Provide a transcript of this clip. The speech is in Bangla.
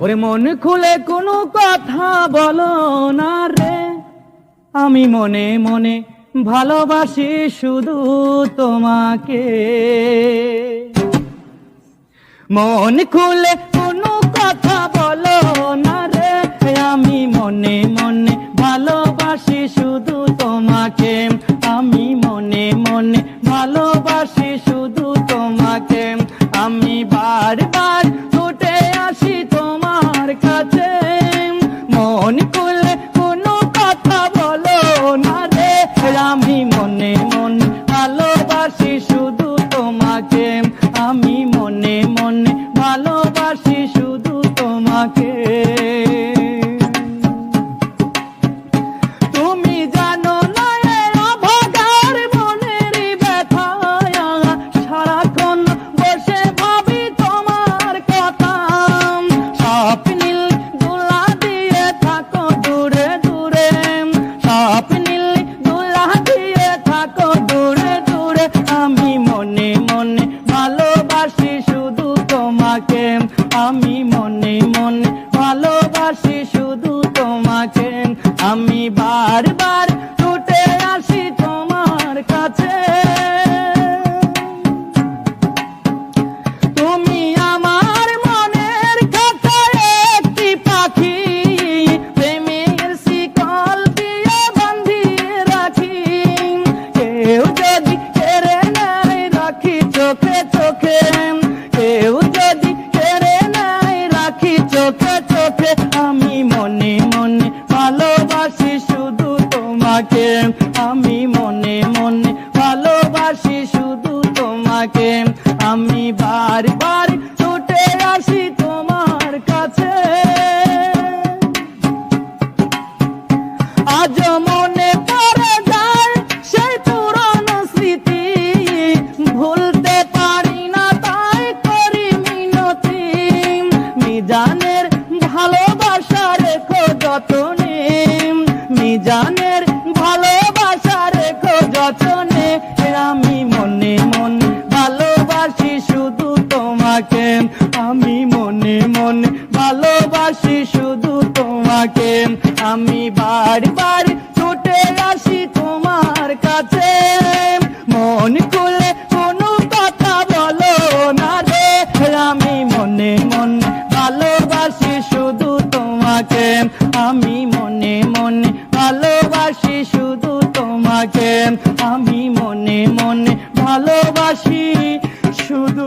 ওরে মন খুলে কোনো কথা বলো না রে। আমি মনে মনে ভালোবাসি শুধু তোমাকে। মন খুলে কোনো কথা বলো না রে। আমি মনে মনে ভালোবাসি শুধু তোমাকে। আমি মনে মনে ভালোবাসি ভালোবাসি শুধু তোমাকে। তুমি জানো না মনের ব্যথা তোমার কথা। স্বপ্নিল দোলা দিয়ে থাকো দূরে দিয়ে থাকো দূরে। আমি মনে মনে ভালোবাসি শুধু তোমাকে, আমি মনে মনে ভালোবাসি শুধু তোমাকে। আমি বারবার ছুটে আসি তোমার কাছে। তুমি আমার মনের খাতায় একটি পাখি, প্রেমের শিকল দিয়ে বান্ধিয়ে রাখি। কেউ যদি কেড়ে নেয় রাখি চোখে আমি মনে মনে ভালোবাসি শুধু তোমাকে। আমি বারবার ছুটে আসি তোমার কাছে। আজ মনে পড়ে যায় সেই পুরনো স্মৃতি। ভুলতে পারি না তাই করি মিনতি। মিজানের ভালোবাসা রেখো যতনে। মিজানের ভালোবাসি শুধু তোমাকে। আমি বারবার ছুটে আসি তোমার কাছে। মন খুলে কোনো কথা বলো না রে। আমি মনে মনে ভালোবাসি শুধু তোমাকে। আমি মনে মনে ভালোবাসি শুধু তোমাকে। আমি মনে মনে ভালোবাসি শুধু